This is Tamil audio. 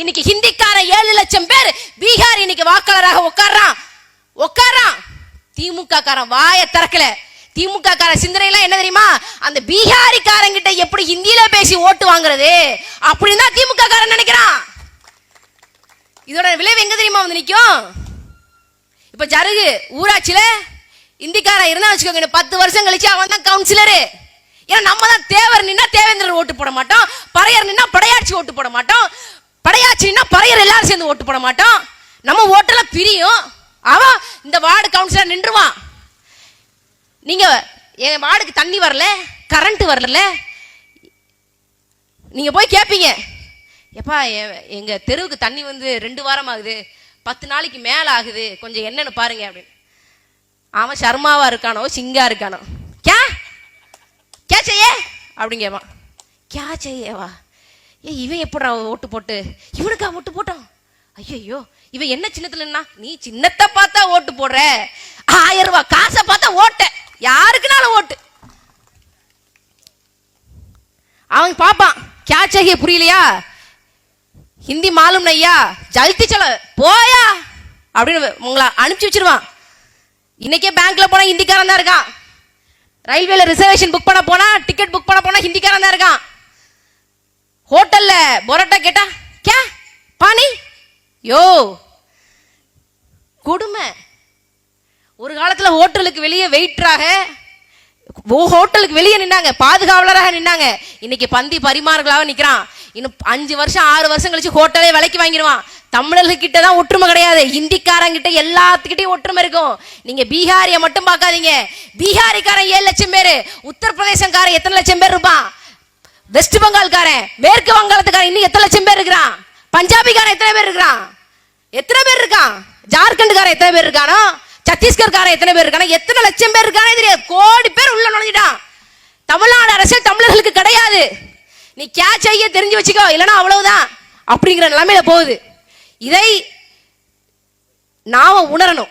இன்னைக்கு ஹிந்திக்கார ஏழு லட்சம் பேர் பீகார் இன்னைக்கு வாக்காளராக உட்கார்றான். உட்கார்றான். திமுக காரன் வாயை திறக்கல. திமுக கார சிந்தனை எல்லாம் என்ன தெரியுமா? அந்த பீகாரிக்காரங்கிட்ட எப்படி ஹிந்தியில பேசி ஓட்டு வாங்குறது? அப்படின்னு தான் திமுக காரன் நினைக்கிறான். இதோட விளைவு எங்க தெரியுமா வந்து நிற்கும் இப்ப ஜருகு ஊராட்சியில இந்திக்காரன் இருந்தா வச்சுக்கோங்க பத்து வருஷம் கழிச்சு அவன் தான் கவுன்சிலரு ஏன்னா நம்ம தான் தேவர் நின்னா தேவேந்திரர் ஓட்டு போட மாட்டோம். பறையர் நின்னா படையாட்சி ஓட்டு போட மாட்டோம். கட்சின்னா பறையர் எல்லாரும் சேர்ந்து ஓட்டு போட மாட்டோம். நம்ம ஓட்டெல்லாம் பிரியும். அவன் இந்த வார்டு கவுன்சிலர் நின்றுவான் நீங்க என் வார்டுக்கு தண்ணி வரல கரண்ட் வரல. நீங்க போய் கேட்பீங்க எப்பா எங்க தெருவுக்கு தண்ணி வந்து ரெண்டு வாரம் ஆகுது. பத்து நாளைக்கு மேல ஆகுது. கொஞ்சம் என்னன்னு பாருங்க அப்படின்னு. அவன் சர்மாவா இருக்கானோ சிங்கா இருக்கானோ. கே கே செய்யே? அப்படின்னு கேட்பான் கே செய்யவா? ஏ இவன் எப்படா ஓட்டு போட்டு இவனுக்கா ஓட்டு போட்டான் ஐயோ இவன் என்ன சின்னத்துலன்னா நீ சின்னத்தை பார்த்தா ஓட்டு போடுற ஆயிரம் ரூபாய் காசை பார்த்தா ஓட்ட யாருக்குனாலும் ஓட்டு அவன் பாப்பான் क्या चाहिए புரியலையா ஹிந்தி மாலும் நையா ஜல்தி சல போயா அப்படின்னு உங்களை அனுப்பிச்சு வச்சிருவான் இன்னைக்கே பேங்க்ல போனா ஹிந்திக்காரன் தான் இருக்கான் ரயில்வேல ரிசர்வேஷன் புக் பண்ண போனா டிக்கெட் புக் பண்ண போனா ஹிந்திக்காரன் தான் இருக்கான் ஹோட்டல்ல பரோட்டா கேட்டா கே பானி? யோ கொடுமை. ஒரு காலத்துல ஹோட்டலுக்கு வெளியே வெயிட்டராக ஹோட்டலுக்கு வெளியே நின்னாங்க பாதுகாவலராக நின்னாங்க. இன்னைக்கு பந்தி பரிமாறுகளாக நிக்கிறான். இன்னும் அஞ்சு வருஷம் ஆறு வருஷம் கழிச்சு ஹோட்டலே விலைக்கு வாங்கிடுவான். தமிழர்கிட்ட தான் ஒற்றுமை கிடையாது. ஹிந்திக்காரங்கிட்ட எல்லாத்துக்கிட்டையும் ஒற்றுமை இருக்கும். நீங்க பீகாரிய மட்டும் பார்க்காதீங்க. பீகாரிக்காரன் ஏழு லட்சம் பேரு. உத்தரப்பிரதேசக்காரன் எத்தனை லட்சம் பேர் இருப்பான்? வெஸ்ட் பெங்கால்காரன் மேற்கு வங்காளத்துக்காரன் இன்னும் எத்தனை லட்சம் பேர் இருக்கிறான்? பஞ்சாபிக்காரன் எத்தனை பேர் இருக்கிறான்? எத்தனை பேர் இருக்கான்? ஜார்க்கண்டுக்காரன் எத்தனை பேர் இருக்கானோ? சத்தீஸ்கர்காரன் எத்தனை பேர் இருக்கானோ? எத்தனை லட்சம் பேர் இருக்கானே தெரியாது. கோடி பேர் உள்ள நுழைஞ்சிட்டான். தமிழ்நாடு அரசியல் தமிழர்களுக்கு கிடையாது. நீ கே செய்ய தெரிஞ்சு வச்சுக்கோ இல்லைன்னா அவ்வளவுதான் அப்படிங்கிற நிலைமையில போகுது. இதை நாம உணரணும்.